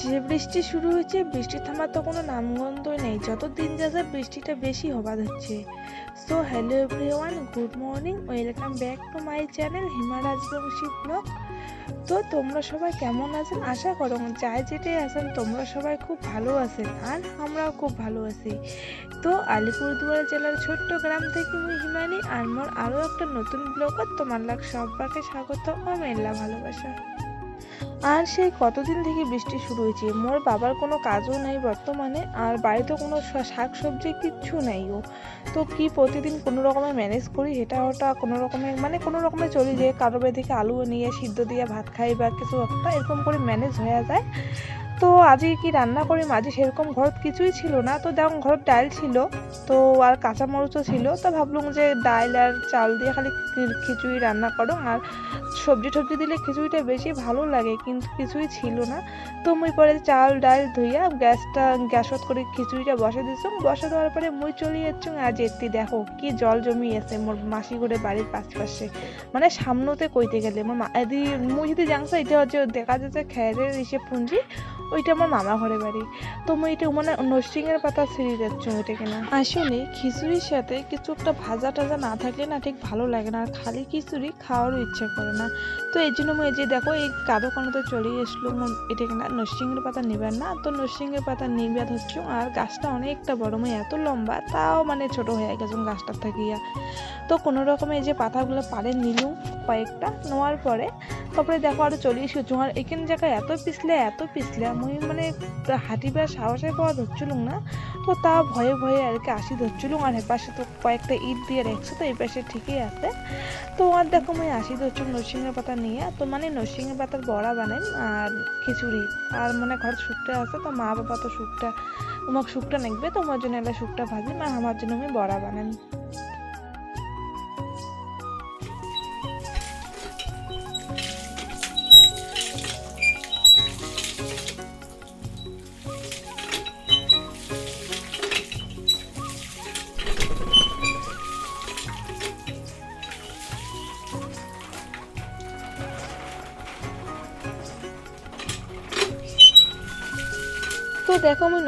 যে বৃষ্টি শুরু হয়েছে, বৃষ্টি থামার তো কোনো নামগন্ধই নেই। যত দিন যাচ্ছে বৃষ্টিটা বেশি হবা হচ্ছে। So hello everyone good morning welcome back to my channel Hima Rajbanshi blog তো তোমরা সবাই কেমন আছেন? আশা করো যাই যেটাই আছেন, তোমরা সবাই খুব ভালো আছেন, আর আমরাও খুব ভালো আছি। তো আলিপুরদুয়ার জেলার ছোট্ট গ্রাম থেকে মুই হিমানি আর মোর আরও একটা নতুন ব্লগত তোমার লাগ সবাইকে স্বাগত ও মেল্লা ভালোবাসা। আর সেই কতদিন থেকে বৃষ্টি শুরু হয়েছে? মোর বাবার কোনো কাজও নাই বর্তমানে, আর বাড়িতে কোনো শাক সবজি কিচ্ছু নেই ও। তো কি প্রতিদিন কোনো রকমে ম্যানেজ করি? এটা ওটা কোনো রকমে মানে কোনো রকমে চলি যে কারও বাড়ি থেকে আলু নিয়ে, সিদ্ধ দিয়ে ভাত খাই বা কিছু একটা, এরকম করে ম্যানেজ হয়ে যায়। তো আজকে কি রান্না করি মাঝে? সেরকম ঘরত কিছুই ছিল না। তো যেমন ঘরত ডাল ছিল, তো আর কাঁচা মরিচও ছিল। তো ভাবলাম যে ডাল আর চাল দিয়ে খালি খিচুড়ি রান্না করো আর সবজি টবজি দিলে খিচুড়িটা বেশি ভালো লাগে, কিন্তু কিছুই ছিল না। তো মুই পরে চাল, ডাল ধুইয়া গ্যাসটা, গ্যাসত করে খিচুড়িটা বসে দিছুম বসে দেওয়ার পরে মুই চলে যাচ্ছুম আজ এত্তি দেখো, কি জল জমি আছে মোর মাসি করে বাড়ির পাশে মানে সামনেতে কইতে গেলে মা এদি মুই যদি জানছো এটা হচ্ছে দেখা যাচ্ছে খেরের ইসে পুঞ্জি ওইটা আমার মামা ঘরে বাড়ি। তো মুই এটা মানে নরসিংহের পাতা ছিঁড়ে যাচ্ছ ওইটা কিনা? আসলে খিচুড়ির সাথে কিছু একটা ভাজা টাজা না থাকলে না ঠিক ভালো লাগে না, আর খালি খিচুড়ি খাওয়ারও ইচ্ছা করে না। তো এই জন্য মুই যে দেখো, এই কাদো কানোতে চলে এসলো এটা কিনা নরসিংহের পাতা নিবেন না। তো নরসিংহের পাতা নিবে হচ্ছে আর গাছটা অনেকটা বড় মুই এত লম্বা, তাও মানে ছোট হয়ে গেছে গাছটা থাকিয়া তো কোনো রকমে এই যে পাতাগুলো পারে নিলুম কয়েকটা, নেওয়ার পরে, তারপরে দেখো আরও চলে এসেছ। আর এখানে জায়গায় এত পিছলে এত পিছলে মুই মানে হাঁটিবার সাহসে পাওয়া ধরছিলুম না, তো তা ভয়ে ভয়ে আর কি আসি ধরছিলুম আর এপাশে তো কয়েকটা ইট দিয়ে রেখেছে তো এই পাশে ঠিকই আছে। তো আর দেখো মুই আসি ধরছিলাম নরসিংহের পাতা নিয়ে, তো মানে নরসিংহের পাতার বড়া বানাই আর খিচুড়ি আর মানে ঘর শুকটা আছে, তো মা বাবা তো শুকটা তোমাকে শুকটা নেকবে, তো আমার জন্য এলা শুকটা ভাজি আর আমার জন্য আমি বড়া বানাই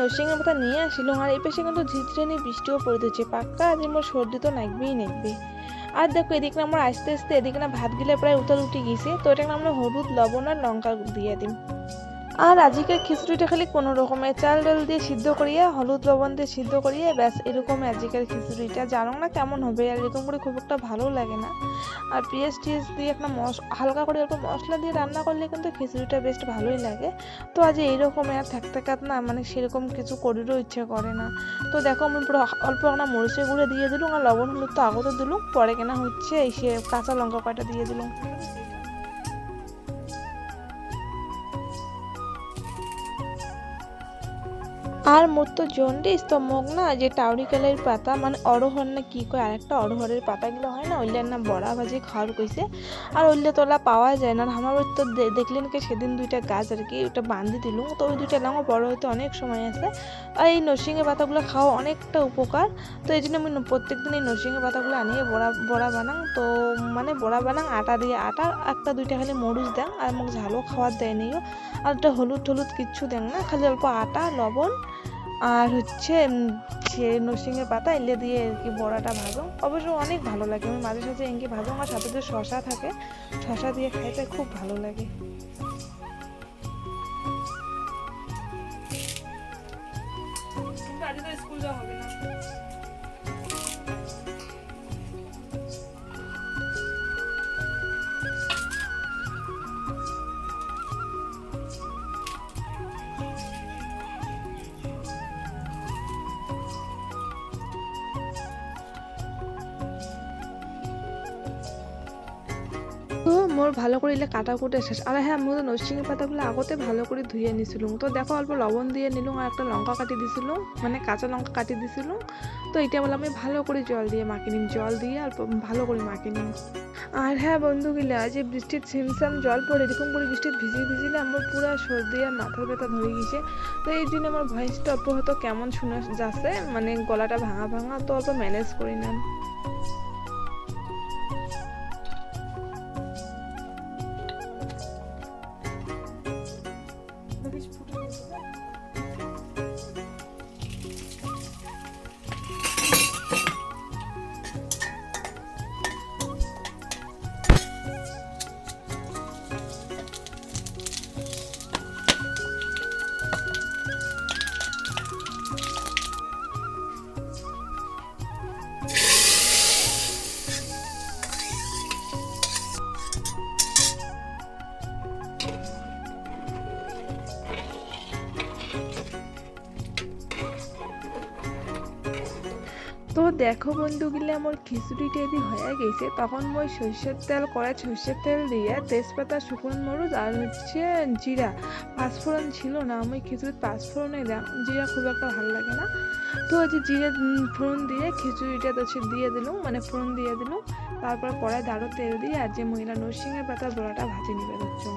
নরসিংহের পাতা নিয়ে আসিল আর এই পাশে কিন্তু ঝিঝিরানি বৃষ্টিও পড়ে দিচ্ছে পাক্কা আজ আমার সর্দি তো নাকবেই নাকবে আর দেখো, এদিকে আমার আস্তে আস্তে এদিকে না ভাত গিলে প্রায় উতাল উঠে গেছে তো এটা আমরা হলুদ, লবণ আর লঙ্কা দিয়ে দিই আর আজকের খিচুড়িটা খালি কোনো রকমের চাল ডাল দিয়ে সিদ্ধ করিয়ে, হলুদ লবণ দিয়ে সিদ্ধ করিয়ে, ব্যাস এরকম আজকের খিচুড়িটা। জানো না কেমন হবে, আর এরকম করে খুব একটা ভালো লাগে না। আর পেঁয়াজ টিয়াজ দিয়ে একটা মশ, হালকা করে অল্প মশলা দিয়ে রান্না করলে কিন্তু খিচুড়িটা বেশ ভালোই লাগে। তো আজ এইরকম আর থাকতে কাত না মানে সেরকম কিছু করিরও ইচ্ছে করে না। তো দেখো আমি পুরো অল্প একটা মরিচের গুঁড়ো দিয়ে দিলুম আর লবণ হলুদ তো আগতে দিলুম, পরে কেনা হচ্ছে, এই সে কাঁচা লঙ্কা কয়টা দিয়ে দিলুম। আর মোর তো জন্ডিস, তো মোক না যে টাউরিকালের পাতা মানে অরহর না কি কয়, আরেকটা অরহরের পাতাগুলো হয় না ওইটার না বড়া ভাজি খাওয়ার কইছে। আর ওইলে তোলা পাওয়া যায় না আমার তো দেখলেন কি, সেদিন দুইটা গাছ আর কি, ওটা বান্ধি দিলুম, তো ওই দুইটা লাঙা বড় হইতে অনেক সময় আছে। আর এই নরসিংহের পাতাগুলো খাওয়া অনেকটা উপকার, তো এই জন্য আমি প্রত্যেক দিন এই নরসিংহের পাতাগুলো আনিয়ে বড়া বড়া বানাং, তো মানে বড়া বানাং, আটা দিয়ে আটা, একটা দুইটা খালি মরুচ দেন আর মোক ঝালও খাওয়ার দেয় নিও আর একটা হলুদ টলুদ কিচ্ছু দেন না, খালি অল্প আটা, লবণ আর হচ্ছে সে নরসিংহের পাতা এলে দিয়ে আর কি বড়াটা ভাজো। অবশ্য অনেক ভালো লাগে। আমি মাঝে সাঝে এঁকে ভাজো। আর সাথে যে শশা থাকে, শশা দিয়ে খাইতে খুব ভালো লাগে। স্কুল যাওয়া হবে না। মোর ভালো করে এলে কাটা কুটে শেষ। আর হ্যাঁ মোর নরসিংহ পাতাগুলো আগতে ভালো করে ধুয়ে নিছিলুম। তো দেখো, অল্প লবণ দিয়ে নিলুম আর একটা লঙ্কা কাটি দিছিলুম মানে কাঁচা লঙ্কা কাটি দিছিলুম। তো এটা বলে আমি ভালো করে জল দিয়ে মাখি নিম, জল দিয়ে অল্প ভালো করে মাখি নিম। আর হ্যাঁ বন্ধুগুলা যে বৃষ্টির ছিমছাম জল পড়ে, এরকম করে বৃষ্টির ভিজিয়ে ভিজিলে আমার পুরো সর্দি আর মাথার ব্যথা ধরে গেছে তো এই জন্য আমার ভয়েসটা অল্প হয়তো কেমন শুনে যাচ্ছে মানে গলাটা ভাঙা ভাঙা, তো অল্প ম্যানেজ করি নেন দেখো বন্ধুগুলো আমার খিচুড়িটা এদি হয়ে গেছে। তখন মই সর্ষের তেল কড়াই, সর্ষের তেল দিয়ে তেজপাতা, শুকনো মরিচ আর হচ্ছে জিরা। পাঁচফোড়ন ছিল না, আমি খিচুড়ির পাঁচফোড়নে দাম জিরা খুব একটা ভালো লাগে না। তো যে জিরে ফোড়ন দিয়ে খিচুড়িটা তো হচ্ছে দিয়ে দিলাম মানে ফোড়ন দিয়ে দিলাম। তারপর কড়াই দারো তেল দিয়ে আর যে মহিলা নরসিংহের পাতা, বড়াটা ভাজি নিবে হচ্ছে।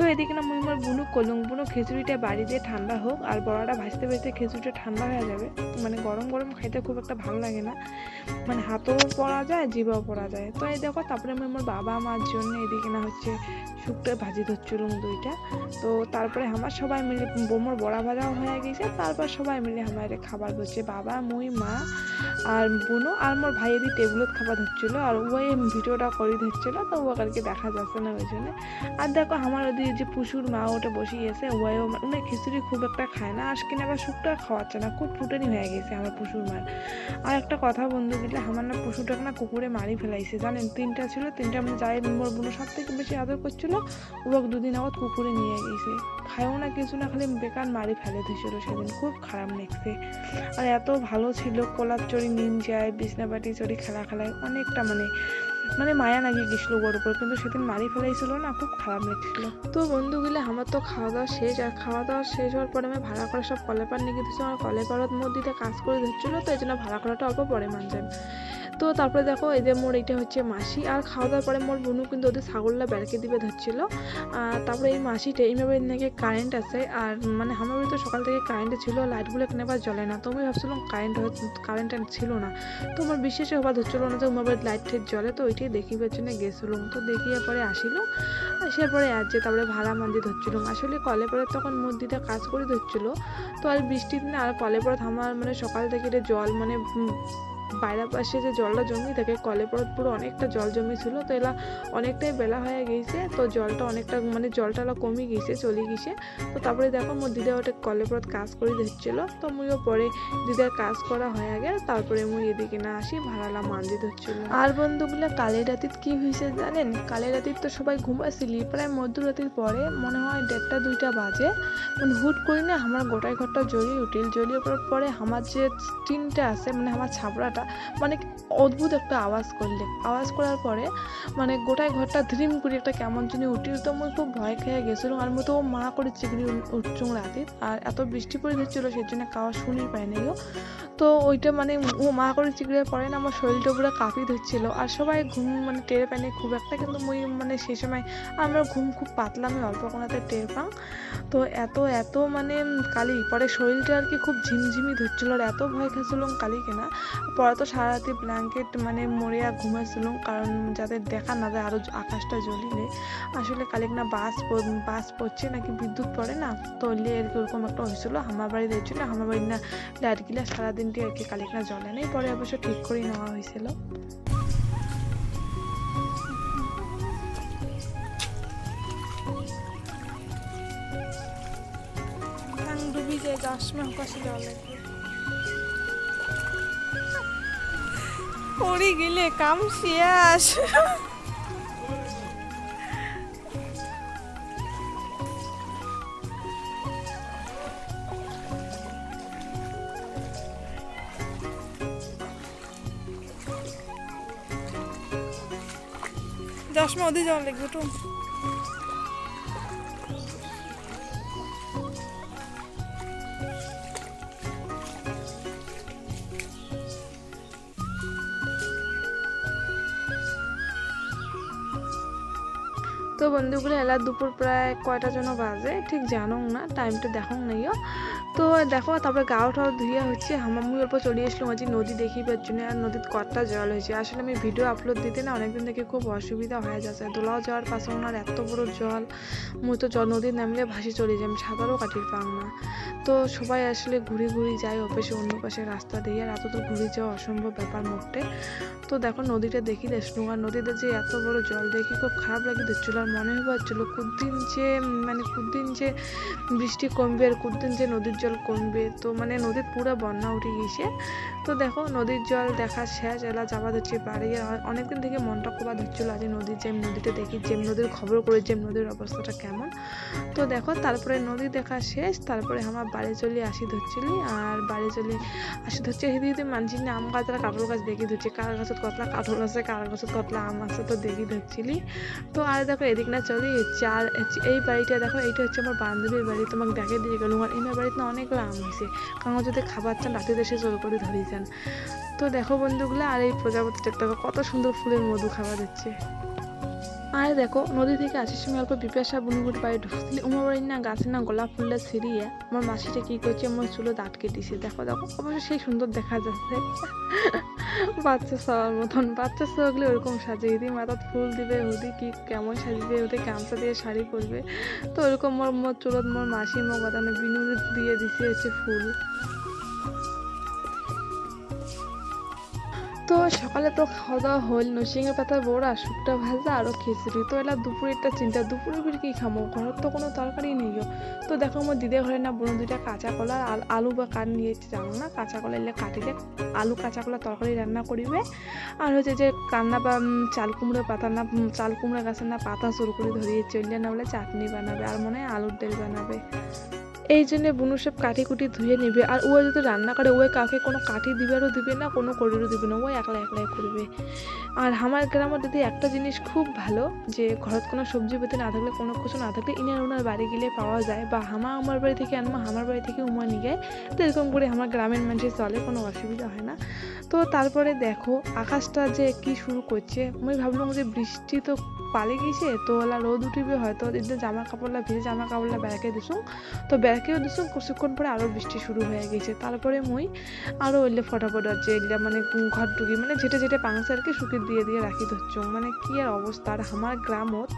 তো এদিকে না মুই মোর বুনু কলুং বুনু খিচুড়িটা বাড়ি দিয়ে ঠান্ডা হোক আর বড়াটা ভাজতে ভাজতে খিচুড়িটা ঠান্ডা হয়ে যাবে। মানে গরম গরম খাইতে খুব একটা ভালো লাগে না। মানে হাতও পড়া যায়, জিভাও পড়া যায়। তো এই দেখো, তারপরে আমি আমার বাবা মার জন্য এদিকে না হচ্ছে শুক্তো ভাজি ধরছিলাম দুইটা। তো তারপরে আমার সবাই মিলে বোমর বড়া ভাজাও হয়ে গেছে। তারপর সবাই মিলে আমার খাবার ধরছে বাবা, মুই, মা আর বোনও আর মোর ভাই এদি টেবিলত খাবার ধরছিল। আর ওই ভিডিওটা করে ধরছিল, তো ও দেখা যাচ্ছে না ওই জন্য। আর দেখো, আমার ওদি যে পুষুর মা ওটা বসিয়েছে ওয়াইও মানে খিচুড়ি খুব একটা খায় না আজকে না আবার শুকটা খাওয়াচ্ছে না, খুব ফুটানি হয়ে গেছে আমার পুষুর মার। আর একটা কথা বন্ধু দিলে আমার না পশুটাকে না কুকুরে মারি ফেলাইছে, জানেন? তিনটা ছিল, তিনটা মানে যাই মোর বোনো সব থেকে বেশি আদর করছিল ওকে দুদিন আগত কুকুরে নিয়ে গেছে। খায়ও না কিছু না, খালি বেকার মারি ফেলে দিয়েছিল সেদিন, খুব খারাপ লাগছে। আর এত ভালো ছিল, কলার চড়ি নিন যায় বিছনাবাটি চড়ি, খেলা খেলায় অনেকটা মানে মানে মায়া লাগিয়ে গেছিল ওর উপর, কিন্তু সেদিন মারি ফেলাইছিল না, খুব খারাপ লাগছিল। তো বন্ধুগুলো আমার তো খাওয়া দাওয়া শেষ, আর খাওয়া দাওয়া শেষ হওয়ার পরে আমি ভাড়া করা সব কলে পার নিয়ে গেছি আমার কলেপাড়ার মধ্যে কাজ করে ধরছিল তো এই জন্য ভাড়া করাটা অল্প পরে মান তো তারপরে দেখো এই যে মোর এটা হচ্ছে মাসি, আর খাওয়া দাওয়ার পরে মোর বোনু কিন্তু ওদের ছাগলটা বেড়কে দিবে ধরছিল। তারপরে এই মাসিটা এইভাবে নাকি কারেন্ট আছে, আর মানে আমার বাড়িতে সকাল থেকে কারেন্ট ছিল লাইটগুলো এখানে আবার জ্বলে না। তো আমি ভাবছিলাম কারেন্ট কারেন্ট ছিল না। তো আমার বিশেষে হবার ধরছিল না যে আমার লাইট ঠেট জ্বলে, তো ওইটাই দেখিবার জন্য গেছিলাম তো দেখিয়ে পরে আসিল, আসার পরে যে তারপরে ভাড়া মান্দি ধরছিলাম আসলে কলে পরে তখন মন্দিরটা কাজ করে ধরছিল, তো আর বৃষ্টির দিনে আর কলে পরে আমার মানে সকাল থেকে এটা জল মানে বাইরের পাশে যে জলটা জমি থাকে কলে পরে পুরো অনেকটা জল জমি ছিল, তো এলা অনেকটাই বেলা হয়ে গেছে, তো জলটা অনেকটা মানে জলটা কমে গেছে, চলে গেছে। তো তারপরে দেখো মোর দিদা ওটা কলে পরত কাজ করে দিচ্ছিল তো মুইও পরে দিদার কাজ করা হয়ে গেল, তারপরে মুই এদিকে না আসি, ভাড়ালা মান্দি ধরছিল। আর বন্ধুগুলা কালের রাতিত কি হয়েছে জানেন? কালের রাতিত তো সবাই ঘুমাইছিলি, প্রায় মধ্যরাতির পরে মনে হয় দেড়টা, দুইটা বাজে। মানে হুট করি না আমার গোটাই ঘরটা জ্বলিয়ে উঠিল, জ্বলিয়ে পড়ার পরে আমার যে টিনটা আছে মানে আমার ছাপড়াটা মানে অদ্ভুত একটা আওয়াজ করলে। আওয়াজ করার পরে মানে গোটায় ঘরটা ধ্রিম করে একটা কেমন জানি উঠিল তো মুই খুব ভয় খেয়ে গেছিলাম আর মতো মা করে চিগড়ি উঠছুং রাতে আর এত বৃষ্টি পড়ে দিচ্ছিল সেই জন্য কাওয়া শুনি গো তো ওইটা মানে ও মা করে চিগড়ে পরে না আমার শরীরটা পুরো কাঁপি ধরছিল। আর সবাই ঘুম মানে টের পায়নি খুব একটা, কিন্তু মুই মানে সেই সময় আমরা ঘুম খুব পাতলা আমি অল্প কোনাতে টের পাং তো এত এত মানে কালি, পরে শরীরটা আর কি খুব ঝিমঝিমি ধরছিল। আর এত ভয় খেয়েছিলাম কালি কেনা। পরে তো সারা রাতে ব্ল্যাঙ্কেট মানে মরিয়া ঘুমাইছিলাম কারণ যাতে দেখা না যায়, আরও আকাশটা জ্বলিলে। আসলে কালিক না বাস বাস পড়ছে, নাকি বিদ্যুৎ পড়ে না? তো আর কি ওরকম একটা হয়েছিল আমার বাড়ি দিয়েছিল আমার বাড়ি না লাইটগুলা সারাদিনটি আর কি কালিক না জ্বলে নেই, পরে অবশ্য ঠিক করে নেওয়া হয়েছিল। ডুবি যায় যাওয়ার সময় লাগবে। পড়ে গেলে কাম শেষ সময় ওদিকে যাওয়া লাগবে তো। তো বন্ধুগুলো এলা দুপুর প্রায় কয়টা যেন বাজে ঠিক জানো না টাইমটা দেখো নাইও। তো দেখো, তারপরে গাও ঠাও ধুইয়া হচ্ছে আমার মুই অল্প চলে আসলাম আজ নদী দেখি দেখিবার জন্য আর নদীর কতটা জল হয়েছে। আসলে আমি ভিডিও আপলোড দিতে না অনেকদিন থেকে খুব অসুবিধা হয়ে যাচ্ছে দোলাও যাওয়ার পাশে ওনার এত বড় জল। মুই তো জল নদীর নামলে ভাসি চলে যাই, আমি সাঁতারও কাটির পাম না। তো সবাই আসলে ঘুরে ঘুরে যায় অফিসে, অন্য পাশে রাস্তা দিয়ে, আর এত তো ঘুরে যাওয়া অসম্ভব ব্যাপার মোটে। তো দেখো নদীটা দেখি দেখছিলাম আর নদীতে যে এত বড় জল দেখি খুব খারাপ লাগে দিচ্ছিল আর মনে হচ্ছিল কুদ্দিন যে মানে কুদ্দিন যে বৃষ্টি কমবে, আর কুদ্দিন যে নদীর জল কমবে। তো মানে নদীর পুরো বন্যা উঠে গেছে তো দেখো, নদীর জল দেখা শেষ, এলা যাবা হচ্ছে বাড়ি। অনেকদিন থেকে মনটা খুব ধরছিল আজ নদীর যে নদীটা দেখি যে নদীর খবর করে যে নদীর অবস্থাটা কেমন। তো দেখো, তারপরে নদী দেখা শেষ, তারপরে আমার বাড়ি চলে আসি ধরছিলি। আর বাড়ি চলে আসি ধরছে হেদি মানছি না, আম গাছ আর কাঠল গাছ দেখি ধরছে। কার গাছত কতলা কাঠল আছে, কার গাছত কতলা আম আছে, তো দেখি ধরছিলি। তো আর দেখো, এদিক না চলে, চার, এই বাড়িটা দেখো, এইটা হচ্ছে আমার বান্ধবীর বাড়ি, তোমাকে দেখে দিয়ে গেল আর এনার বাড়িতে না অনেকগুলো আম হয়েছে। কারণ যদি খাবার চান, রাতে দেশে জোর করে ধরে যান। তো দেখো বন্ধুগুলো, আর এই প্রজাপতিটা দেখো, কত সুন্দর ফুলের মধু খাওয়া দিচ্ছে। আর দেখো, নদী থেকে আসার সময় অল্প বিপাশা বুনগুট বাড়ি ঢুকছিলি উমা বাড়ির না গাছের না গোলাপ ফুলটা ছিঁড়িয়ে আমার মাসিটা কী করছে, আমার চুলো দাঁত কেটেছে। দেখো দেখো, অবশ্য সেই সুন্দর দেখা যাচ্ছে। বাচ্চা সবার মতন। বাচ্চা সবগুলো ওরকম সাজে। এদি মাথাত ফুল দিবে হুদি কি কেমন সাজিবে হুদি গামছা দিয়ে শাড়ি পরবে। তো ওরকম মোর মোর চুলত মোর মাসি মোক বাদানো বিনু দিয়ে দিছে হচ্ছে ফুল। তো সকালে তো খাওয়া দাওয়া হল নসিংহের পাতার বড়া শুকটা ভাজা আরও খিচুড়ি। তো এলা দুপুরে একটা চিন্তা দুপুরে করে কি খামো? ঘরের তো কোনো তরকারি নেই। তো দেখো আমার দিদি ঘরে না বোন দুইটা কাঁচা কলা আল- বা কাঠ নিয়েছে জানো না? কাঁচা কলা এলে কাটিলে আলু কাঁচা কলা তরকারি রান্না করিবে। আর হচ্ছে যে কান্না বা চাল কুমড়ো পাতা না চাল কুমড়ো গাছের না পাতা সরু করে ধরিয়ে চললে না বলে চাটনি বানাবে, আর মনে হয় আলুর ডাল বানাবে। এই জন্য বুনু সব কাঠি কুটি ধুয়ে নেবে। আর ও যদি রান্না করে ওই কাউকে কোনো কাঠি দিবারও দিবে না, কোনো করিরও দিবে না ও একলা একলাই করবে। আর আমার গ্রামে দিদি একটা জিনিস খুব ভালো, যে ঘরত কোনো সবজি পেতে না থাকলে, কোনো কিছু না থাকলে, ইনার ওনার বাড়ি গেলে পাওয়া যায় বা হামা আমার বাড়ি থেকে আনব আমার বাড়ি থেকে উমা নিয়ে যায়, তো এরকম করে আমার গ্রামের মানুষের চলে, কোনো অসুবিধা হয় না। তো তারপরে দেখো, আকাশটা যে কি শুরু করছে, আমি ভাবলাম যে বৃষ্টি তো পালে গেছে, তো ওলা রোদ উঠিবে, হয়তো এদের জামা কাপড়লা ভিজে জামা কাপড়লা বেড়াকে দিছুম তো বেড়াকেও দিছুম কিছুক্ষণ পরে আরও বৃষ্টি শুরু হয়ে গেছে। তারপরে মই আরও ওইলে ফটাফট আছে এগুলা মানে ঘর ঢুকি মানে যেটা যেটা পাংসে আর কি শুকি দিয়ে দিয়ে রাখি ধরছুম মানে কি আর অবস্থা, আর আমার গ্রামত,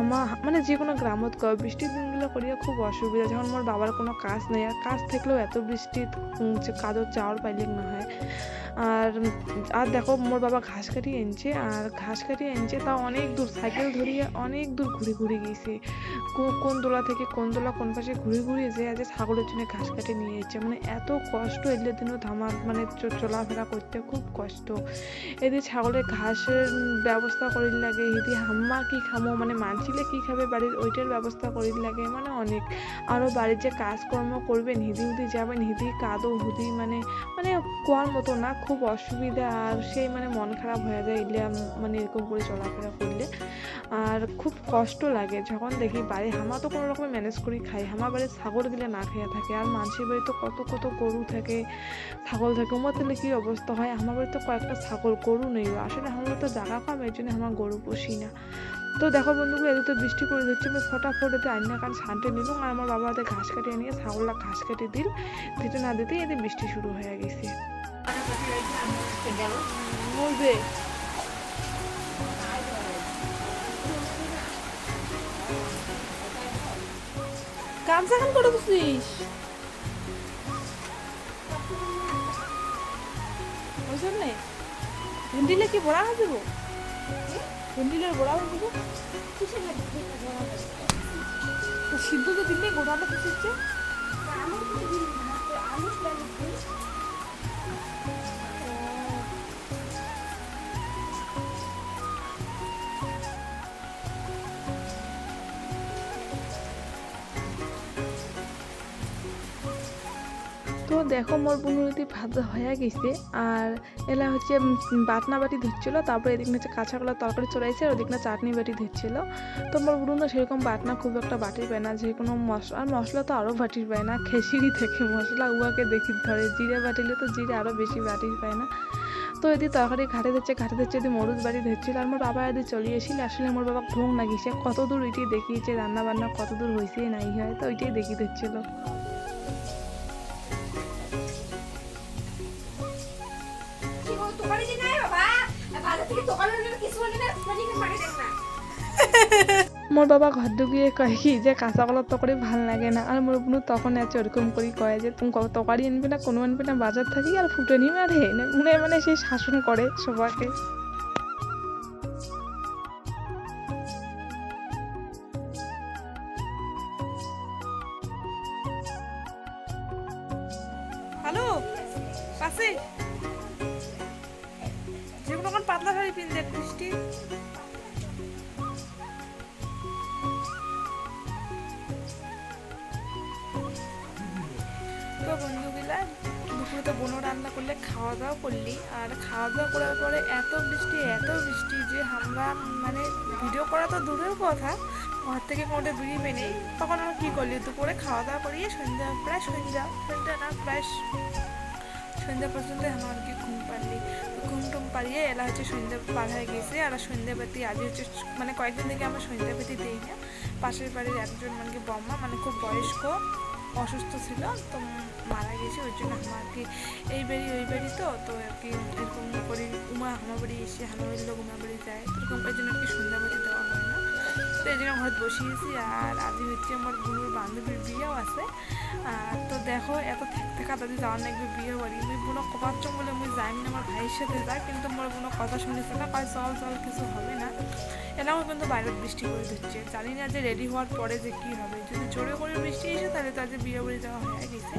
আমার মানে যে কোনো গ্রামত বৃষ্টির দিনগুলো করিয়া খুব অসুবিধা। যখন মোর বাবার কোনো কাজ নেই, আর কাজ থাকলেও এত বৃষ্টি কাদর চাওয়ার পাইলে না হয়। আর আর দেখো, মোর বাবা ঘাস কাটিয়ে এনেছে আর ঘাস কাটিয়ে এনেছে তাও অনেক দূর সাইকেল ধরিয়ে অনেক দূর ঘুরে ঘুরে গিয়েছে কোন দোলা থেকে কোন দোলা, কোন পাশে ঘুরে ঘুরে যে আজ ছাগলের জন্য ঘাস কাটে নিয়ে যাচ্ছে মানে এত কষ্ট এদের দিনও ধামা মানে চলাফেরা করতে খুব কষ্ট। এদের ছাগলের ঘাসের ব্যবস্থা করির লাগে এদি হাম্মা কি খামো মানে মানছিলে কি খাবে বাড়ির, ওইটার ব্যবস্থা করির লাগে মানে অনেক। আরও বাড়ির যে কাজকর্ম করবেন হিদি হুদি যাবেন, হিদি কাদো হুদি মানে মানে কোয়ার মতো না খুব অসুবিধা, আর সেই মানে মন খারাপ হয়ে যায় এলে মানে এরকম করে চলাফেরা করলে। আর খুব কষ্ট লাগে, যখন দেখি বাড়ি, হামা তো কোনো রকমে ম্যানেজ করি, খাই। হামা বাড়ির ছাগল দিলে না খেয়ে থাকে, আর মানুষের বাড়ি তো কত কত গরু থাকে, ছাগল থাকে আমার তাহলে কি অবস্থা হয়? আমার বাড়িতে কয়েকটা ছাগল, গরু নেই। আসলে আমার তো জায়গা কম এই জন্য আমার গরু পুষি না। তো দেখো বন্ধুগুলো, এদিকে তো বৃষ্টি করে দিচ্ছে আমি ফটাফট এতে আইনা কান ছানটে নিলাম আর আমার বাবা হাতে ঘাস কাটিয়ে নিয়ে ছাগলটা ঘাস কেটে দিল। দিতে না দিতেই এতে বৃষ্টি শুরু হয়ে গেছে। মরবে গামছা খান করে বসিস? ওই জন্যে ভেন্ডিলে কি বড়া হয়ে যাব ভেন্ডিলের বড়া হয়ে তো সিদ্ধ তো দিলে পিছিয়েছে তো দেখো, মোর বুনুরিতি ভাত হয়ে গেছে, আর এলা হচ্ছে বাটনা বাটি ধরছিল তারপরে এদিক হচ্ছে কাঁচা কলার তরকারি চড়াইছে আর ওদিক না চাটনি বাটি ধরছিল তো মোর বুনু সেরকম বাটনা খুব একটা বাটির পায় না, যে কোনো মশলা আর মশলা তো আরও বাটির পায় না, খেসিরি থেকে মশলা, উহাকে দেখি ধরে, জিরে বাটিলে তো জিরে আরও বেশি বাটির পায় না। তো এদি তরকারি ঘাটে দিচ্ছে ঘাটে দিচ্ছে যদি মরুদ বাড়ি ধরছিল, আর মোর বাবা এদি চলে এসেছিল আসলে মোর বাবা ঘুম লাগিয়েছে কত দূর ওইটাই দেখিয়েছে রান্না বান্না কত দূর হয়েছে নাই হয়, তো ওইটাই দেখি দিচ্ছিল মোর বাবা ঘর ঢুকিয়ে কয়, কি যে কাঁচা কলার তরকারি ভালো লাগে না? আর মোর বোন তখন এত ওরকম করি কয় যে তুমি তরকারি আনবি না, কোনো আনবি না বাজার থাকি আর ফুটনি মারে মনে মানে সেই শাসন করে সবাইকে হ্যালো পাশে যে কোনো পাতলা শাড়ি পিন দেখ করলে খাওয়া দাওয়া করলি। আর খাওয়া দাওয়া করার পরে এত বৃষ্টি এত বৃষ্টি যে আমরা মানে ভিডিও করা তো দূরের কথা, ঘর থেকে কোনোটা বেরিয়ে নেই। তখন আমরা কী করলি? দুপুরে খাওয়া দাওয়া করিয়ে সন্ধ্যা, প্রায় সন্ধ্যা সন্ধ্যা না, প্রায় সন্ধ্যা পর্যন্ত আমার আর কি ঘুম পারলি ঘুম টুম পারিয়ে এলা হচ্ছে সন্ধ্যা পার হয়ে গেছে। আর সন্ধ্যাবাতি আজ হচ্ছে মানে কয়েকদিন থেকে আমরা সন্ধ্যাবাতি দিই না। পাশের বাড়ির একজন মানে বম্মা মানে খুব বয়স্ক। অসুস্থ ছিল, তো মারা গেছে ওই জন্য আমার কি এই বাড়ি, ওই বাড়ি তো তো আর কি এরকম করে উমা আমার বাড়ি এসে আমার বাড়ি লোক উমা বাড়ি যায়, এরকম ওই জন্য আর কি সন্ধ্যাবাতি দেওয়া হয় না। তো এই জন্য ঘর বসিয়েছি আর আজ হচ্ছে আমার বোনের বান্ধবীর বিয়েও আছে। আর তো দেখো, এত থাকতে কাটাতে যাওয়ার নাকি বিয়ে বাড়ি। মুই বোনো চং বলে মুই যাই না আমার ভাইয়ের সাথে যাই কিন্তু মোর বোনো কথা শুনেছে না, কয় চল চল, কিছু হবে না। এলাম কিন্তু বাইরের বৃষ্টি করে দিচ্ছে। জানি না যে রেডি হওয়ার পরে যে কি হবে। যদি জোরে করে বৃষ্টি এসে তাহলে তো আজ বিয়ে বাড়ি যাওয়া হয়ে গেছে।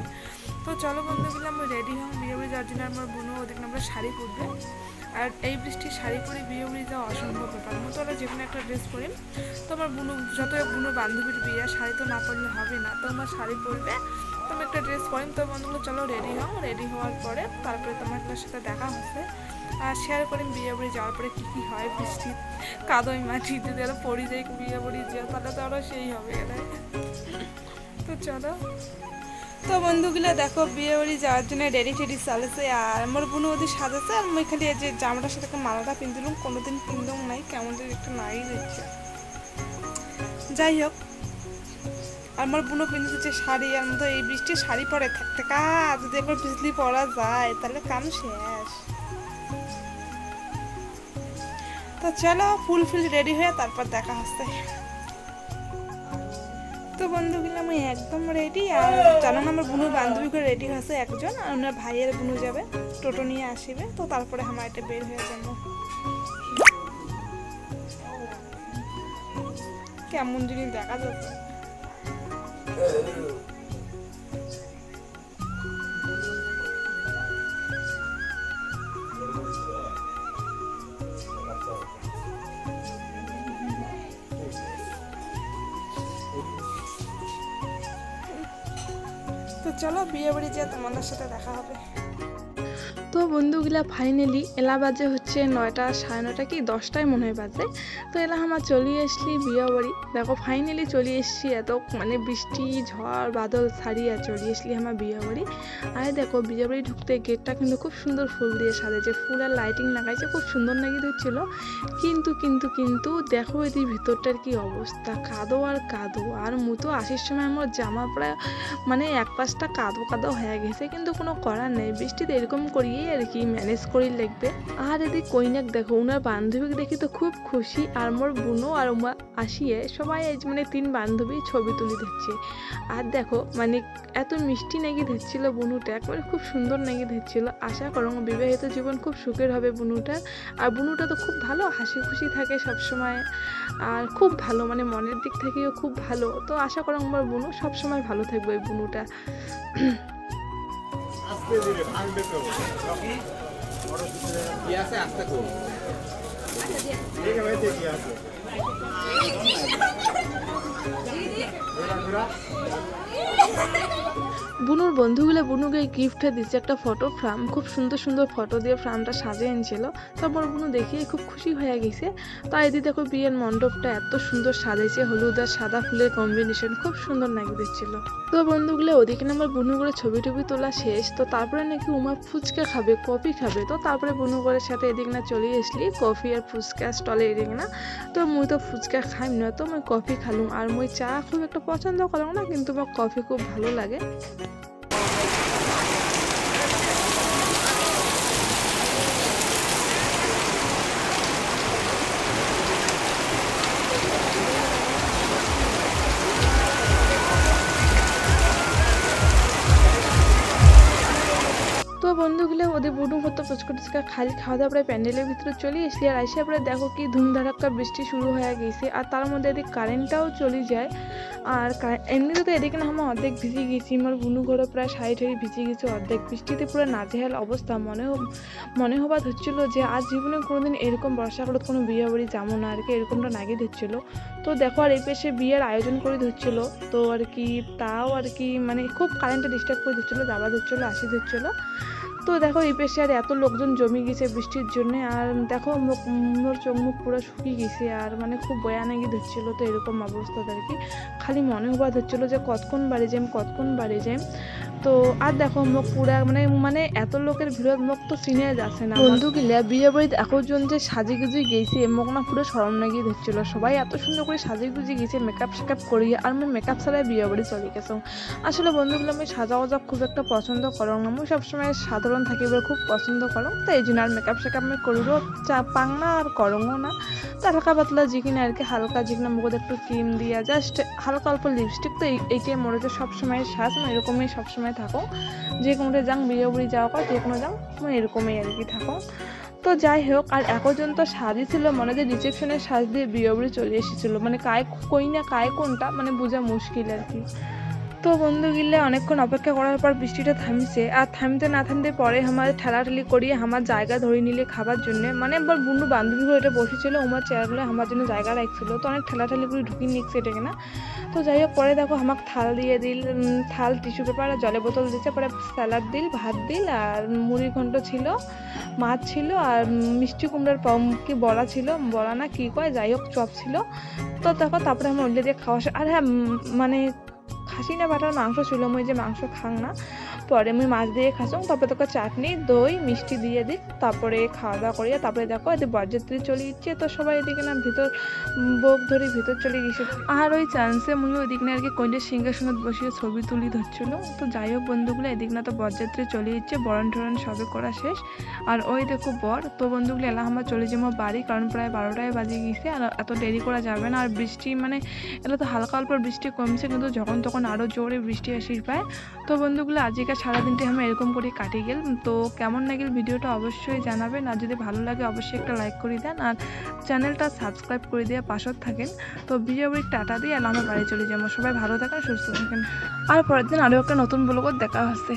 তো চলো বন্ধুগুলো আমি রেডি হম বিয়ে বাড়ি যাওয়ার জন্য আমার বোনও ওদিকে আমরা শাড়ি পরবে। আর এই বৃষ্টি শাড়ি পরে বিয়ে বাড়ি যাওয়া অসম্ভব ব্যাপার। মতো ওরা যে কোনো একটা ড্রেস পরি। তো আমার বুনু যত বুনু বান্ধবীর বিয়ে শাড়ি তো না পরলে হবে না। তো আমার শাড়ি পরবে, তো আমি একটা ড্রেস পরিম তো বন্ধুগুলো, চলো রেডি হও। রেডি হওয়ার পরে তারপরে তোমার সাথে দেখা হচ্ছে। আর শেয়ার করিম বিয়ে বাড়ি যাওয়ার পরে কী কী হয় বৃষ্টি কাদোই মাটি যদি আরও পড়ে যায় বিয়ে বাড়ি যাওয়া, তাহলে তো আরও সেই হবে। তো চলো। তো বন্ধুগুলো দেখো, বিয়ে বাড়ি যাওয়ার জন্য রেডি টেডি চালেছে। আর আমার বোনও ওদের সাজাছে আর আমি খালি যে জামাটার সাথে মালাটা পিন্দিলাম কোনোদিন পিনতেও নাই, কেমন একটু নাই দিচ্ছে যাই হোক আমার বোনও দিচ্ছে শাড়ি, আর মতো এই বৃষ্টি শাড়ি পরে থাকতে কা যদি একবার বিজলি পরা যায়, তাহলে কাম শেষ। তো চলো ফুল ফুল রেডি হয়ে তারপর দেখা হচ্ছে। তো বন্ধুগুলো, আমি একদম রেডি আর জানো না আমার বুনুর বান্ধবী করে রেডি হয়েছে একজন, আর ওনার ভাইয়ের বুনু যাবে, টোটো নিয়ে আসবে। তো তারপরে আমার এটা বের হয়ে যাব। কেমন জিনিস দেখা যাচ্ছে। চলো বিয়ে বাড়ি যেয়ে তোমাদের সাথে দেখা হবে। তো বন্ধুগুলা ফাইনালি এলাহাবাদে হচ্ছে নয়টা, সাড়ে নয়টা কি দশটায় মনে হয় বাজে। তো এলা আমার চলে আসলি বিয়ে বাড়ি। দেখো ফাইনালি চলে এসছি এত মানে বৃষ্টি, ঝড়, বাদল ছাড়িয়ে চলে আসলি আমার বিয়ে বাড়ি। আর দেখো, বিয়ে বাড়ি ঢুকতে গেটটা কিন্তু খুব সুন্দর ফুল দিয়ে সাজেছে ফুল আর লাইটিং লাগাইছে, খুব সুন্দর নাকি হচ্ছিল কিন্তু কিন্তু কিন্তু দেখো এদিকে ভিতরটার কি অবস্থা। কাদো আর কাদো। আর মুতো আসার সময় আমার জামা প্রায় মানে এক পাশটা কাদো কাদো হয়ে গেছে, কিন্তু কোনো করার নেই। বৃষ্টিতে এরকম করিয়েই আর কি ম্যানেজ করি লাগবে। আর এদিকে কইনাক দেখো ওনার বান্ধবীকে দেখি তো খুব খুশি, আর মোর বোনও আর উমা আসিয়ে সবাই মানে তিন বান্ধবী ছবি তুলি দিচ্ছে আর দেখো মানে এত মিষ্টি নাকি ধরছিল বুনুটা, একবারে খুব সুন্দর নাকি ধরছিল। আশা করো বিবাহিত জীবন খুব সুখের হবে বুনুটার। আর বুনুটা তো খুব ভালো, হাসি খুশি থাকে সব সময় আর খুব ভালো মানে মনের দিক থেকেও খুব ভালো। তো আশা করো আমার বুনু সবসময় ভালো থাকবে ওই বুনুটা। ভাঙবে তো? আছে আস্তে করুন। কি ঘোরা। ঘোরা বুনুর বন্ধুগুলো বুনুকে গিফটে দিচ্ছে একটা ফটো ফ্রাম, খুব সুন্দর সুন্দর ফটো দিয়ে ফ্রেমটা সাজিয়ে এনেছিল। তারপর বুনু দেখিয়ে খুব খুশি হয়ে গেছে। তাই এদি দেখো বিয়ের মণ্ডপটা এত সুন্দর সাজাইছে, হলুদ আর সাদা ফুলের কম্বিনেশন খুব সুন্দর নাকি দিচ্ছিল। তো বন্ধুগুলো ওদিকে আমার বুনু করে ছবি টবি তোলা শেষ, তো তারপরে নাকি উমা ফুচকা খাবে, কফি খাবে। তো তারপরে বুনু করে সাথে এদিক না চলে আসলি কফি আর ফুচকা স্টলে এদিক না। তো মুই তো ফুচকা খাইম না, তো মুই কফি খালুম। আর মুই চা খুব একটা পছন্দ করলাম না, কিন্তু আমার কফি খুব ভালো লাগে। তো বন্ধুগুলো ওদের বুডু মতো ফুচকা টুচকা খালি খাওয়া দাওয়া প্রায় প্যান্ডেলের ভিতরে চলে এসলি আর আইসে পরে দেখো কি ধুমধারাক্কা বৃষ্টি শুরু হয়ে গেছে। আর তার মধ্যে এদিকে কারেন্টটাও চলে যায়। আর এমনিতে তো এদিকে না আমার অর্ধেক ভিজে গেছি। আমার বুনু ঘরে প্রায় শাড়ি ঠাড়ি ভিজে গেছে অর্ধেক। বৃষ্টিতে পুরো নাজেহাল অবস্থা। মনে মনে হবাদ হচ্ছিল যে আজ জীবনে কোনোদিন এরকম বর্ষাকালত কোনো বিয়ে বাড়ি যাব না। আর কি এরকমটা নাগে ধরছিল তো দেখো আর এই পেশে বিয়ের আয়োজন করে ধরছিল। তো আর কি তাও আর কি মানে খুব কারেন্টটা ডিস্টার্ব করে দিচ্ছিল যাবা ধরছিল আসি ধরছিল। তো দেখো, এই পেশে আর এত লোকজন জমি গেছে বৃষ্টির জন্য, আর দেখো মোর চোখ মুখ পুরো শুকিয়ে গেছে, আর মানে খুব বয়ানাগি ধরছিল তো এরকম অবস্থা আর কি। খালি মনে হওয়া ধরছিল যে কতক্ষণ বাড়ি যাই কতক্ষণ বাড়ি যাইম তো আর দেখো মুখ পুরা মানে মানে এত লোকের ভিড়ত মুখ তো চিনে যাচ্ছে না। বন্ধু গিলা বিয়ে বাড়িতে এখন যে সাজি গুজি গেছে মুখ না পুরো সরম নাকি ধরছিল। সবাই এত সুন্দর করে সাজি গুজি গেছে মেকআপ শেকআপ করিয়ে, আর আমি মেকআপ ছাড়াই বিয়ে বাড়ি চলে গেছে আসলে বন্ধুগুলো আমি সাজা ওজা খুব একটা পছন্দ করো না। আমি সবসময় সাধারণ থাকিবার খুব পছন্দ করো, তো এই জন্য আর মেকআপ শেকআপ আমি করিরও চা পাং না আর করঙও না। তো হালকা পাতলা যিকিনে আর কি, হালকা যিকিনে মুখত একটু ক্রিম দিয়া জাস্ট হালকা অল্প লিপস্টিক তো এই- এইটাই মনে হচ্ছে সবসময় সাজ আমি এরকমই সবসময় থাকো। যে কোনোটা যাং বিয়ে বুড়ি যাওয়া কর যে কোনো যাং মানে এরকমই আর কি থাকো। তো যাই হোক, আর এখন তো সাজি ছিল মনে যে রিসেপশনের সাজ দিয়ে বিয়ে বুড়ি চলে এসেছিল। মানে কায়, কই না কায় কোনটা মানে বোঝা মুশকিল আর কি। তো বন্ধু গিলে অনেকক্ষণ অপেক্ষা করার পর বৃষ্টিটা থামছে। আর থামতে না থামতে পরে আমার ঠেলাঠেলি করিয়ে আমার জায়গা ধরে নিলে খাবার জন্য। মানে একবার বন্ধু বান্ধবীগুলো এটা বসেছিল আমার চেয়ারগুলো আমার জন্য জায়গা রাখছিল। তো অনেক ঠেলাঠেলি করে ঢুকিয়ে নিচ্ছে এটাকে না। তো যাই হোক, পরে দেখো আমাকে থাল দিয়ে দিল থাল, টিস্যু পেপার, আর জলের বোতল দিচ্ছে পরে স্যালাড দিল, ভাত দিল, আর মুড়ি ঘন্ট ছিল, মাছ ছিল, আর মিষ্টি কুমড়ার পাম- কি বড়া ছিল, বড়া না কী কয়, যাই হোক, চপ ছিল। তো দেখো, তারপরে আমি ওইটা দিয়ে খাওয়া আর হ্যাঁ মানে খাসি না বাটার মাংস ছিল মুই যে মাংস খাং না পরে আমি মাছ দিয়ে খাসং তারপরে তোকে চাটনি, দই, মিষ্টি দিয়ে দিই, তারপরে খাওয়া দাওয়া করিয়া তারপরে দেখো এদিকে বরযাত্রী চলে ইচ্ছে তো সবাই এদিকে না ভিতর বোক ধরে ভিতর চলে গেছে। আর ওই চান্সে মুই ওদিক না আর কি কইলে সিংহাসনত বসিয়ে ছবি তুলি ধরছিল। তো যাই হোক বন্ধুগুলো, এদিক না তো বরযাত্রী চলে ইচ্ছে বরণ টরণ সবে করা শেষ। আর ওই দেখো বর, তো বন্ধুগুলো, এলা আমরা চলে যাব বাড়ি, কারণ প্রায় বারোটায় বাজে গেছে, আর এত দেরি করা যাবে না। আর বৃষ্টি মানে এলা তো হালকা অল্প বৃষ্টি কমছে, কিন্তু যখন তখন আরও জোরে বৃষ্টি আসিস পায়। তো বন্ধুগুলো, আজকে সারাদিনটা আমি এরকম করে কাটিয়ে গেল। তো কেমন লাগিল ভিডিওটা অবশ্যই জানাবেন। আর যদি ভালো লাগে অবশ্যই একটা লাইক করে দেন। আর চ্যানেলটা সাবস্ক্রাইব করে দিয়ে পাশত থাকেন। তো ভিডিও টাটা দিয়ে আর আমার বাড়ি চলে যাব। সবাই ভালো থাকেন, সুস্থ থাকেন। আর পরের দিন আরও একটা নতুন ব্লগত দেখা হচ্ছে।